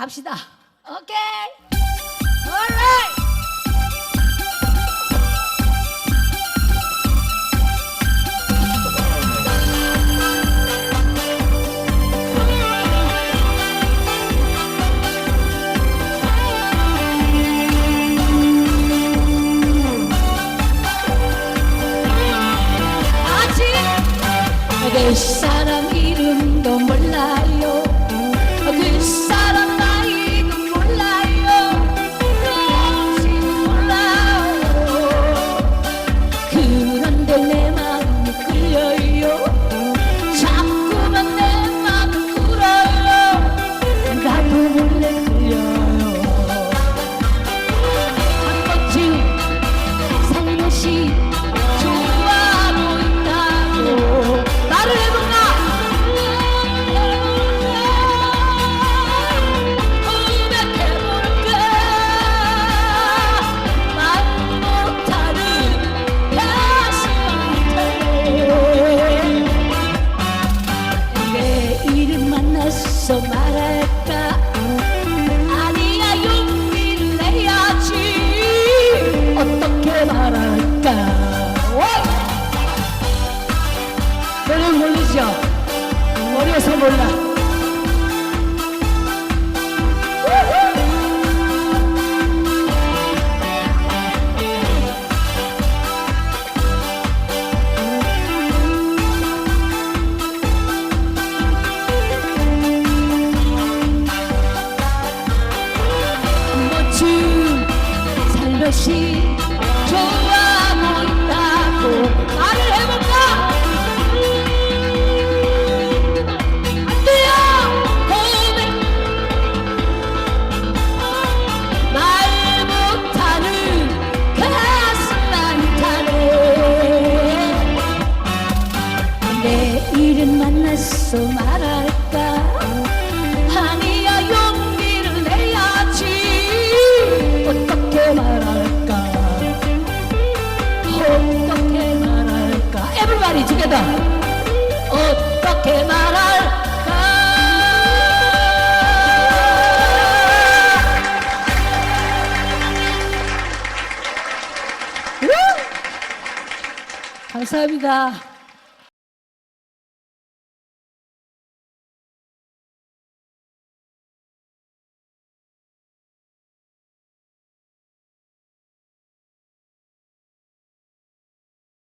갑시다. 오케이. 얼라이. Deixa 것이 좋아 보인다고 말을 해볼까? 안 돼요 고백. 말 못하는 가슴 안타네 내일은 만났어 말할까? 하니 어떻게 말할까? 감사합니다.